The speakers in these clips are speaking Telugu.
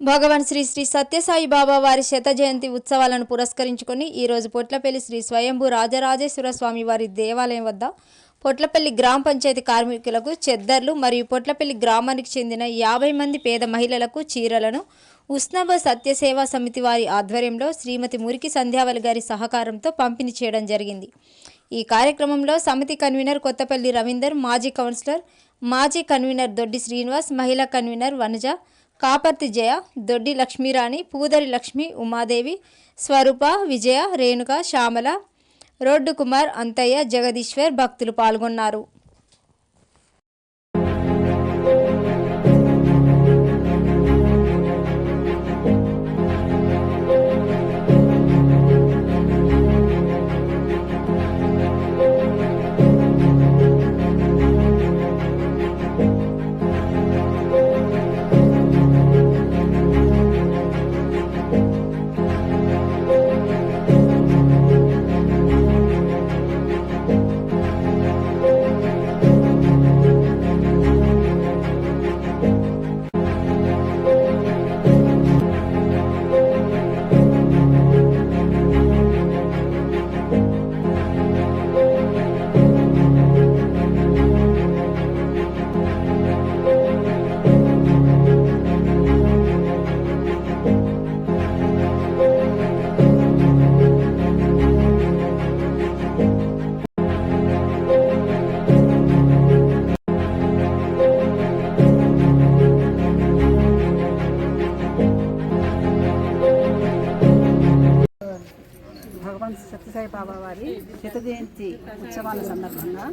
భగవాన్ శ్రీ శ్రీ సత్యసాయి బాబా వారి శత జయంతి ఉత్సవాలను పురస్కరించుకొని ఈరోజు పొట్లపల్లి శ్రీ స్వయంభూ రాజరాజేశ్వర స్వామి వారి దేవాలయం వద్ద పొట్లపల్లి గ్రామ పంచాయతీ కార్మికులకు చెద్దర్లు మరియు పొట్లపల్లి గ్రామానికి చెందిన యాభై మంది పేద మహిళలకు చీరలను ఉస్నాబ సత్యసేవా సమితి వారి ఆధ్వర్యంలో శ్రీమతి మురికి సంధ్యావలి గారి సహకారంతో పంపిణీ చేయడం జరిగింది. ఈ కార్యక్రమంలో సమితి కన్వీనర్ కొత్తపల్లి రవీందర్ మాజీ కౌన్సిలర్ మాజీ కన్వీనర్ దొడ్డి శ్రీనివాస్ మహిళా కన్వీనర్ వనజ కాపర్తి జయ దొడ్డి లక్ష్మీరాణి పూదరి లక్ష్మి ఉమాదేవి స్వరూప విజయ రేణుక శ్యామల రోడ్డు కుమార్ అంతయ్య జగదీశ్వర్ భక్తులు పాల్గొన్నారు. భగవాన్ సత్యసాయి బాబా వారి శత జయంతి ఉత్సవాల సందర్భంగా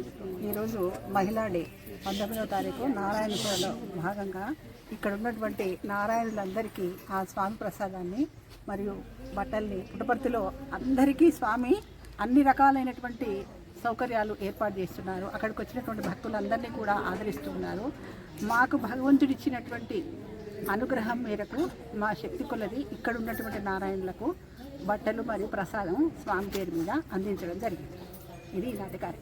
ఈరోజు మహిళా డే పంతొమ్మిదవ తారీఖు నారాయణపురంలో భాగంగా ఇక్కడ ఉన్నటువంటి నారాయణులందరికీ ఆ స్వామి ప్రసాదాన్ని మరియు బట్టల్ని పుట్టపర్తిలో అందరికీ స్వామి అన్ని రకాలైనటువంటి సౌకర్యాలు ఏర్పాటు చేస్తున్నారు. అక్కడికి వచ్చినటువంటి భక్తులందరినీ కూడా ఆదరిస్తున్నారు మాకు భగవంతుడిచ్చినటువంటి అనుగ్రహం మేరకు మా శక్తి కొలది ఇక్కడ ఉన్నటువంటి నారాయణులకు బట్టలు మరియు ప్రసాదం స్వామి పేరు మీద అందించడం జరిగింది. ఇది ఇలాంటి కార్యక్రమం.